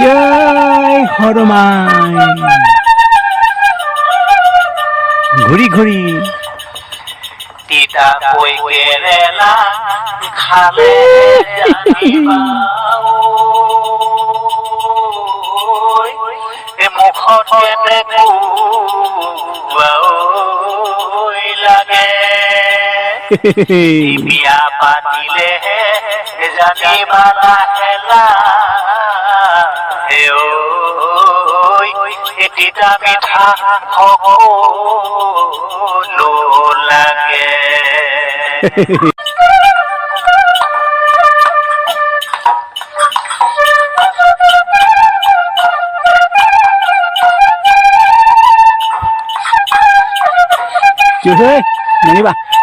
জয় হরমাই ঘুরি ঘুরি। তিতা কই খালে মুখতে লাগে। বিয়া পাতিলে জানিবা লাহেলা ঐ এ তিতা মিঠা সকলো লাগে মাকৰ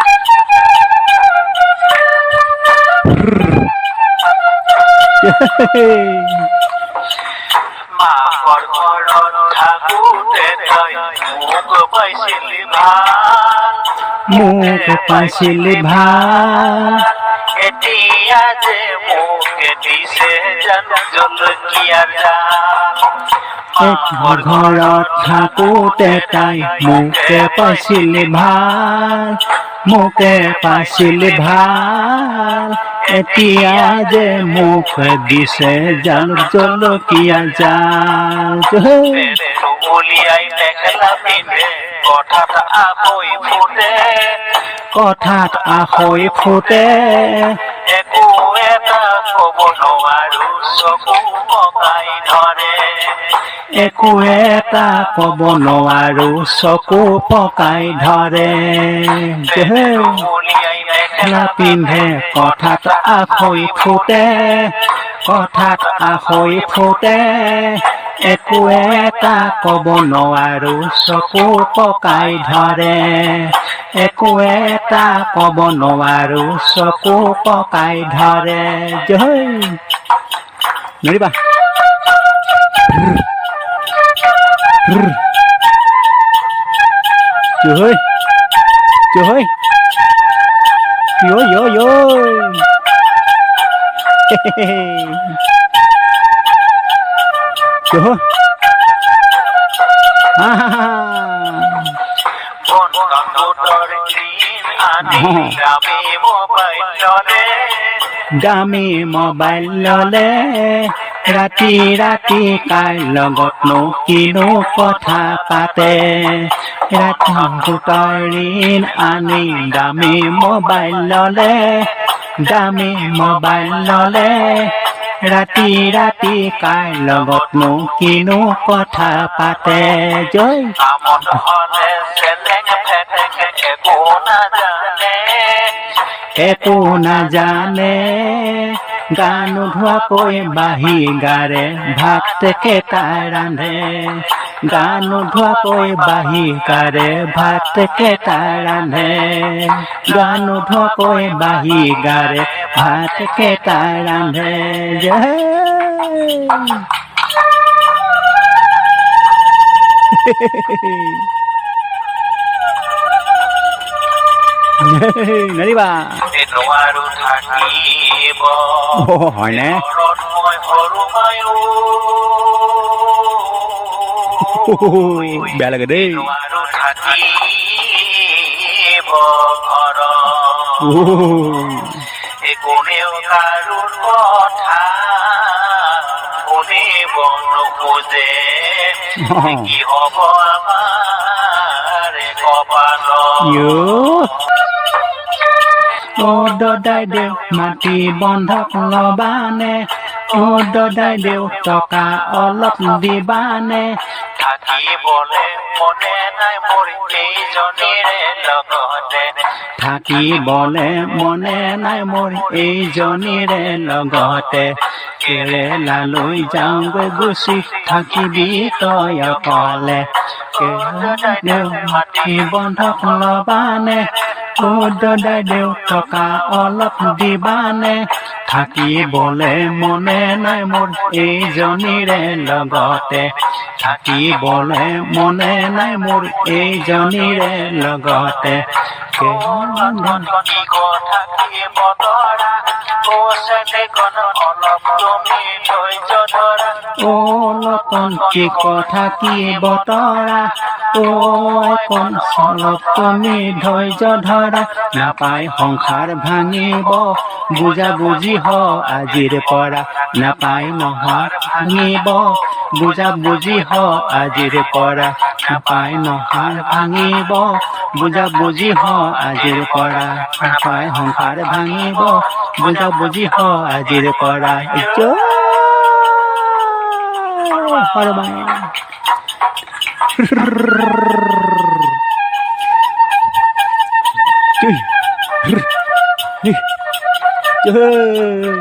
মোক পাইছিলি ভালো এতিয়া যে দিছে জানো ঘৰত থাকোতে তাই মোকে পাইছিলি ভালো মোকে পাইছিলি ভালো এতিয়া যে মোক দিছে জাল জলকীয়া জাল। উলিয়াই কথাত আকৈ ফুটে কথাত আখৈ ফুটে একো এটা ক'ব নোৱাৰো চকু পকাই ধৰে একো এটা ক'ব নোৱাৰো চকু পকাই ধৰে মেখেলা পিন্ধে কথাত আখৈ ফুটে, কথাত আখৈ ফুটে একো এটা ক'ব নোৱাৰো চকু পকাই ধৰে। একো এটা ক'ব নোৱাৰো চকু পকাই ধৰে। জয়। নৰিবা। জয়। জয়। Yo, yo, আনি দামী মোবাইল ল'লে, ৰাতি ৰাতি কাৰ লগতনো কিনো কথা পাতে। ৰাতি গোটৰ আনি দামী মোবাইল ললে দামী মোবাইল ললে ৰাতি ৰাতি কাৰ লগতনো কিনো কথা পাতে জয়। হ'লে চেলেং একো নাজানে একো নাজানে গান ধোৱাকৈ বাঁহী গাৰে ভাত কেইটাই ৰান্ধে গান ধোৱাকৈ বাঁহী গাৰে ভাত কেইটাই ৰান্ধে গান ধোৱাকৈ বাঁহী গাৰে ভাত কেইটাই ৰান্ধে নৰিবা এ নোৱাৰো থাকিব অ' হয়নে ঘৰত মই সৰু মায়ো বেয়া লাগে কোনেও কাৰোৰ কথা শুনিব নোখোজে এ কি হ'ব আমাৰ কপালত ইউ অ দদাই দেউ মাটি বন্ধক লবানে অ দদাই দেউ টকা অলপ দিবানে। থাকিবলে থাকিবলে মনে নাই মোৰ এইজনীৰে লগতে। কেৰেলা লৈ যাওঁগৈ গুচি থাকিবি তই অকলে কেৰেলা মাটি বন্ধক লবানে। দদাই দেউ টকা অলপ দিবানে। থাকিবলে মনে নাই মোৰ এইজনীৰে লগতে। থাকিবলে মনে নাই মোৰ এইজনীৰে লগতে। থাকিব অলপ কি কথা কি বতৰা? কণ চলপ তুমি ধৈৰ্য ধৰা নাপাই সংসাৰ ভাঙিব। বুজা বুজি হ আজিৰ পৰা নাপাই নহয় ভাঙিব। বুজা বুজি হ আজিৰ পৰা নাপাই নহয় ভাঙিব। বুজা বুজি হ আজিৰ পৰা নাপাই সংসাৰ ভাঙিব। বুজা বুজি হ আজিৰ পৰা জয়! Hanuman Cuy. Nih. Cuy. Hehehe.